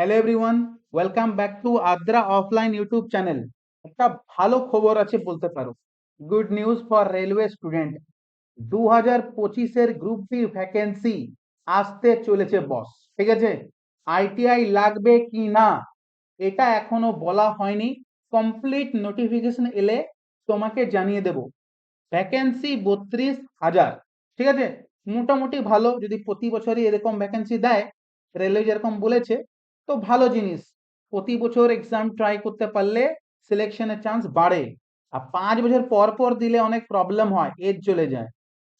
Hello everyone welcome back to Adra offline YouTube channel একটা ভালো খবর আছে বলতে পারো। Good news for railway student দু হাজার পঁচিশের গ্রুপ ডি ভ্যাকেন্সি আসতে চলেছে বস ঠিক আছে? আইটিআই লাগবে কি না, এটা এখনও বলা হয়নি। কমপ্লিট নোটিফিকেশন এলে তোমাকে জানিয়ে দেব। ভ্যাকেন্সি বত্রিশ হাজার। ঠিক আছে? মোটামুটি ভালো, যদি প্রতি বছরই এরকম ভ্যাকেন্সি দেয় রেলওয়ে যেরকম বলেছে তো ভালো জিনিস। প্রতি বছর এক্সাম ট্রাই করতে পারলে সিলেকশনের চান্স বাড়ে। আর পাঁচ বছর পর পর দিলে অনেক প্রবলেম হয় এজ চলে যায়।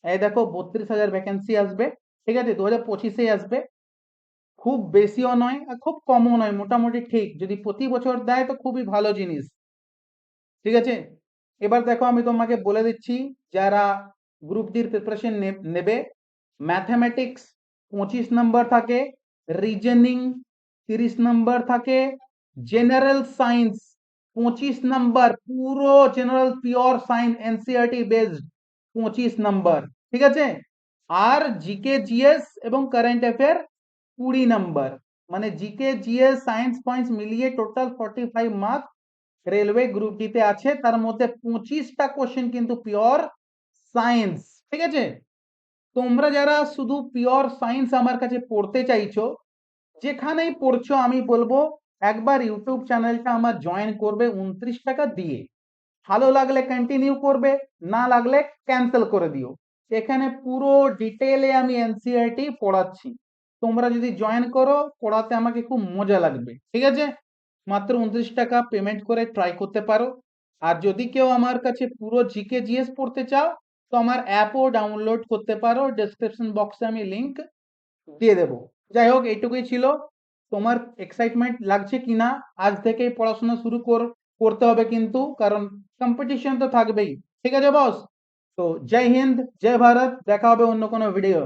এই দেখো, বত্রিশ হাজার ভ্যাকেন্সি আসবে, ঠিক আছে? দু হাজার পঁচিশেই আসবে। খুব বেশিও নয় আর খুব কমও নয়, মোটামুটি ঠিক। যদি প্রতি বছর দেয় তো খুবই ভালো জিনিস। ঠিক আছে? এবার দেখো, আমি তোমাকে বলে দিচ্ছি, যারা গ্রুপ ডির প্রিপারেশন নেবে ম্যাথামেটিক্স পঁচিশ নম্বর থাকে রিজনিং তিরিশ নম্বর থাকে জেনারেল সায়েন্স পঁচিশ নাম্বার, পুরো general pure science NCERT based পঁচিশ নাম্বার, ঠিক আছে? আর জিকে জিএস এবং কারেন্ট অ্যাফেয়ার কুড়ি নাম্বার মানে জিকে জিএস সায়েন্স পয়েন্টস মিলিয়ে total forty five mark railway group ডিতে আছে, তার মধ্যে পঁচিশটা কোশ্চেন কিন্তু পিওর সায়েন্স ঠিক আছে? তোমরা যারা শুধু পিওর সায়েন্স আমার কাছে পড়তে চাইছো যেখানেই পড়ছো, আমি বলব, একবার ইউটিউব চ্যানেলটা আমার জয়েন করবে উনত্রিশ টাকা দিয়ে। ভালো লাগলে কন্টিনিউ করবে, না লাগলে ক্যান্সেল করে দিও। এখানে পুরো ডিটেলে আমি এনসিআরটি পড়াচ্ছি। তোমরা যদি জয়েন করো, পড়াতে আমাকে খুব মজা লাগবে। ঠিক আছে? মাত্র উনত্রিশ টাকা পেমেন্ট করে ট্রাই করতে পারো। আর যদি কেউ আমার কাছে পুরো জিকে জিএস পড়তে চাও, তো আমার অ্যাপও ডাউনলোড করতে পারো। ডেসক্রিপশন বক্সে আমি লিংক দিয়ে দেবো। যাই হোক এইটুকুই ছিল। তোমার এক্সাইটমেন্ট লাগছে কিনা, আজ থেকেই পড়াশোনা শুরু কর, করতে হবে কিন্তু, কারণ কম্পিটিশন তো থাকবেই। ঠিক আছে বস তো জয় হিন্দ, জয় ভারত, দেখা হবে অন্য কোনো ভিডিও